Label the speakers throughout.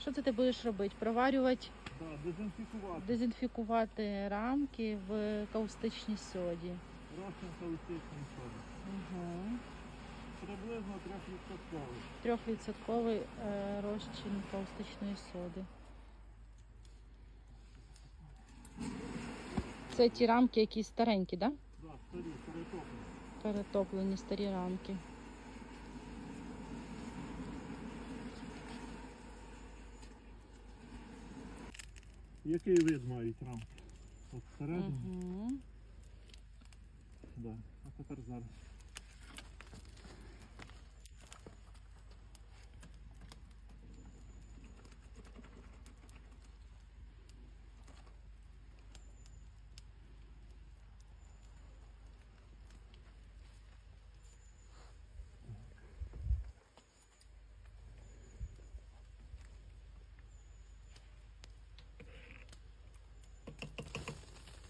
Speaker 1: Що це ти будеш робити? Проварювати,
Speaker 2: Да, дезінфікувати.
Speaker 1: дезінфікувати рамки в каустичній соді.
Speaker 2: Розчин каустичний соди.
Speaker 1: Угу.
Speaker 2: Приблизно 3%.
Speaker 1: Трьохвідсотковий е, розчин каустичної соди. Це ті рамки, які старенькі, так? Да?
Speaker 2: Да, старі, перетоплені.
Speaker 1: Перетоплені старі рамки.
Speaker 2: Який вид мають рамки? От всередині.
Speaker 1: Угу.
Speaker 2: Да. А тепер зараз.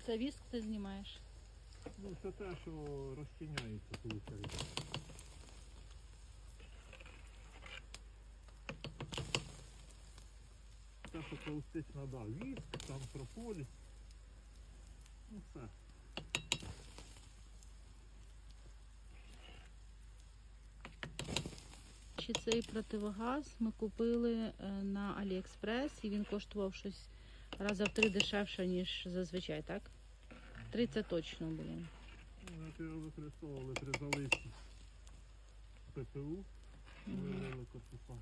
Speaker 1: Це віск ти знімаєш?
Speaker 2: Ну, це те, що розчиняється, виходить. Те, що каустична, да, віск, там прополіс. Ну все.
Speaker 1: Чи цей противогаз ми купили е, на Аліекспрес і він коштував щось раза в три дешевше, ніж зазвичай, так? 30 точно.
Speaker 2: Ну, як його використовували при заливці ППУ, виявили корпуса.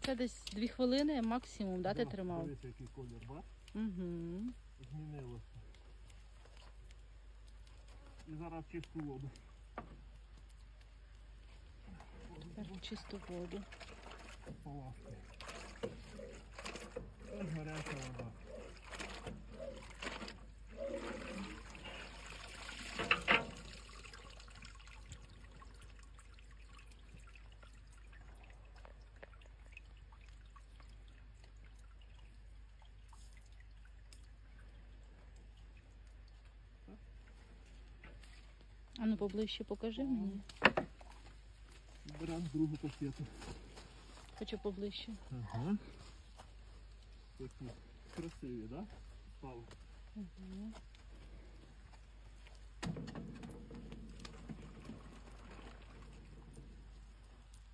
Speaker 1: Це десь дві хвилини максимум, да, ти
Speaker 2: Да,
Speaker 1: тримав?
Speaker 2: Дивись, який колір, бач?
Speaker 1: Угу.
Speaker 2: Змінилося. І зараз чисту воду.
Speaker 1: Тепер чисту воду.
Speaker 2: Поласкай. Ось гаряча вода.
Speaker 1: А ну поближче покажи мені.
Speaker 2: Беремо другу касету.
Speaker 1: Хочу поближче.
Speaker 2: Ага. Такі красиві, так? Да?
Speaker 1: Угу.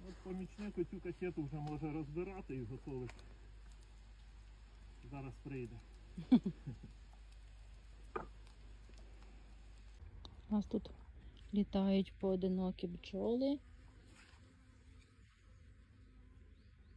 Speaker 2: От помічник цю касету вже може розбирати і готовить. Зараз прийде.
Speaker 1: У нас тут літають поодинокі бджоли.